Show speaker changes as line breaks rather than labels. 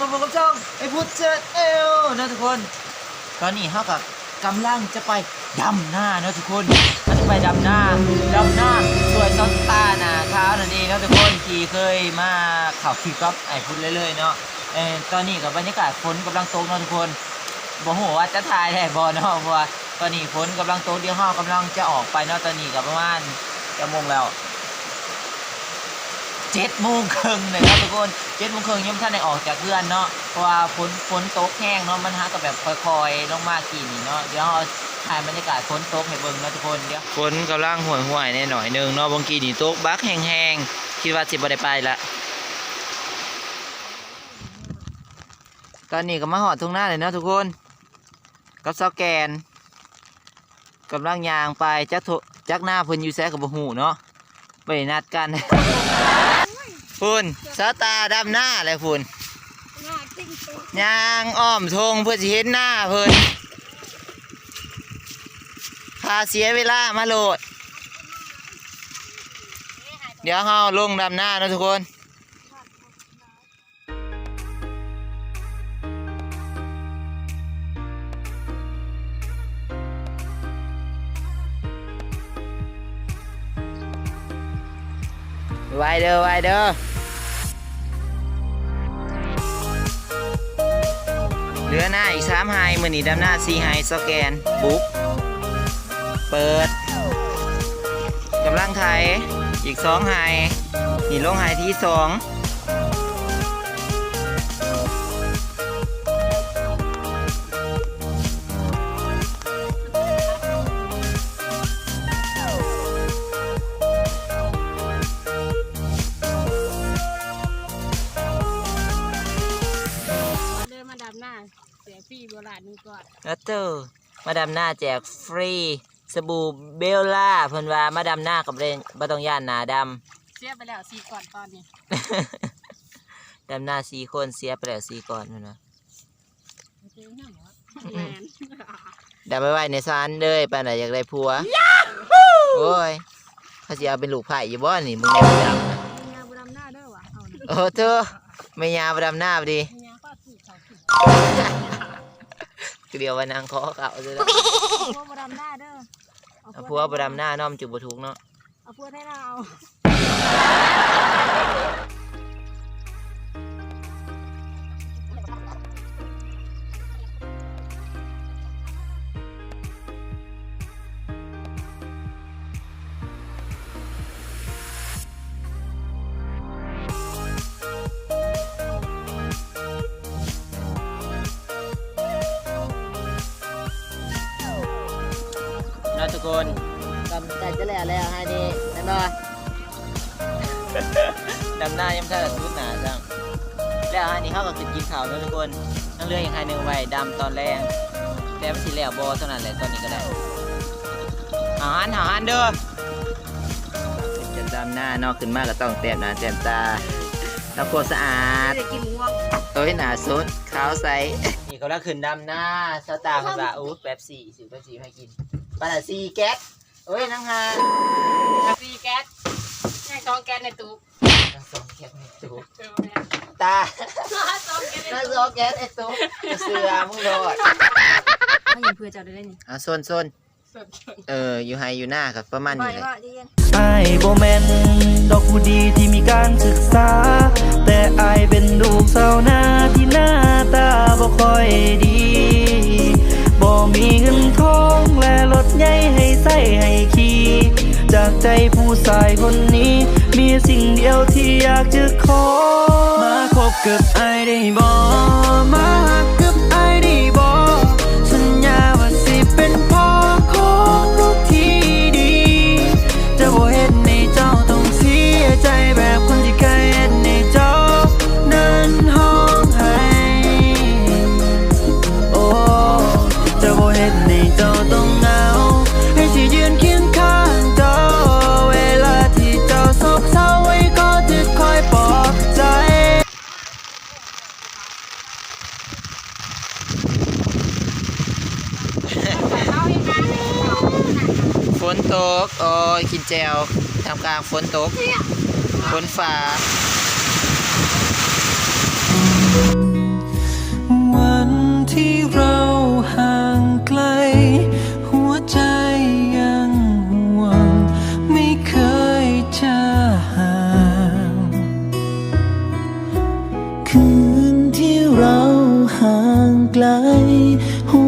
มาพบกับช่องไอ้พุทธเจิดเอวนะทุกคน ตอนนี้เขากับกำลังจะไปดำหน้านะทุกคนเขาจะไปดำหน้าดำหน้าสวยซอสตาหนาขาวนั่นเองนะทุกคนที่เคยมาเข่าคิวกับไอ้พุทธเรื่อยๆเนาะเออตอนนี้กับบรรยากาศฝนกำลังตกนะทุกคนบอกหัวว่าจะถ่ายได้บอเนาะเพราะว่าตอนนี้ฝนกำลังตกเดี๋ยวห้ากำลังจะออกไปเนาะตอนนี้กับประมาณจะโมงแล้ว เจ็ดโมงครึ่งเลยครับทุกคนเจ็ดโมงครึ่งยังไม่ทันได้ออกจากเพื่อนเนาะเพราะว่าฝนฝนตกแห้งเนาะมันฮะกับแบบค่อยๆลงมากี่นี่เนาะเดี๋ยวเราถ่ายบรรยากาศฝนตกให้เบิ่งเนาะทุกคนเดี๋ยวฝนกำลังห่วยห่วยๆแน่หน่อยหนึงเนาะบางกีนี่ตกบักแห้งๆคิดว่าสิบ่ได้ไปละตอนนี้ก็มาหอดทุ่งหน้าเลยเนาะทุกคนกับซอแกนกำลังยางไปจักจักหน้าเพิ่นอยู่แซกับบ่หูเนาะไปนัดกัน ฝุ่นสาวตาดำหน้าเลยฝุ่น
หน้าติ้งตัว
ยางอ้อมทงเพื่อสิเห็นหน้าเพิ่นพาเสียเวลามาโหลด เดี๋ยวเฮาลงดำหน้านะทุกคน ไวเด้อไวเด้อเหลือหน้าอีกสามไฮมือนีดำหน้าสี่ไฮสแกน บุ๊กเปิดกำลังไทยอีกสองไฮนี่ลงไฮที่สอง
พี่โบราณนี่ก่อน
แล้วเตอร์มาดำหน้าแจกฟรี สบู่เบลล่าเพิ่นว่ามาดำหน้ากับเรนบ่ต้องย่านหนาด
เสียไปแล้วสี่ก่อนตอนนี้ำ
ดำหน้าสี่คนเสียไปแล้วสี่ก่อนเพิ่นว่า
เจ๊งหนังวะแมน
ดำไปไว้ในซานเลยปานไหนอยากได้ผัวโอ้ยเขาสิเอาเป็นลูกไผ่อยู่บ่นี่มึงเนี่ยบ่ดำนะ
งานบุดำหน้าเด้อวะเอานะ
โอ้เธอไม่ยาวบ่ดำหน้าบ่ดี
งานป้าสี่เขาสี่
เดียวว่านางขอเขาซะแล้ว
พวกบุดำหน้าเด้อ
เอาผัวบ่ดำหน้าเน้อมนจุบ่ถูกเนาะ
เอาพวกให้เราเอา
เนาะทุกคนกำจัดจะแล้วแล้วให้ดีเห็นบ่ดำหน้ายังไม่ทันได้สุดหนาจังแล้วอันนี้เขาก็คือกินข้าวแล้วทุกคนนั่งเรืออย่างใครหนึ่งไว้ดำตอนแรกแต่มันสิแล้วบอเท่านั้นแหละตอนนี้ก็ได้อาหารอาหารเด้อจะดำหน้าเนอกขึ้นมาก็ต้องเต็มหน้าเต็มตาแล้วโคตรสะอาด
ไม่ได้กินม่วง
เอ้ยหนาสดขาวใสนี่เขาแล้วขึ้นดำหน้าสตาร์เขาจะอู้แป๊บสี่สิบแป๊บสี่ให้กิน ปลาซีแก๊สเอ้ยนังฮา
สี่แก๊สให้สองแก๊สในตู้
ทั้งสองแก๊สในตู้
เจอแม่
ตา
สองแก๊สใน
ทั้ง
ตู้
สองแก๊สในตู้เสือมึงโดด
ไม่ยิงเพื่อจะได้นี่
อะส่วนส่วน
สด
เอออยู่ไฮอยู่หน้ากับประมาณ
ไป
นี้แหละ
ว่าเย็น
ไอายโบแมนดอกผู้ดีที่มีการศึกษา แต่อายเป็นลูกสาวนาที่หน้าตาบ่ค่อยดี ใหญ่ให้ใส่ให้ขี่ จากใจผู้ชายคนนี้ มีสิ่งเดียวที่อยากจะขอ มาคบกับไอได้บ่ ก โอ้ยกินแจวทำกลางฝนตก ฝนฝ่าวันที่เราห่างไกล หัวใจ
ยังห่
วง ไม่เคยจะห่าง คืนที่เราห่างไกลหัว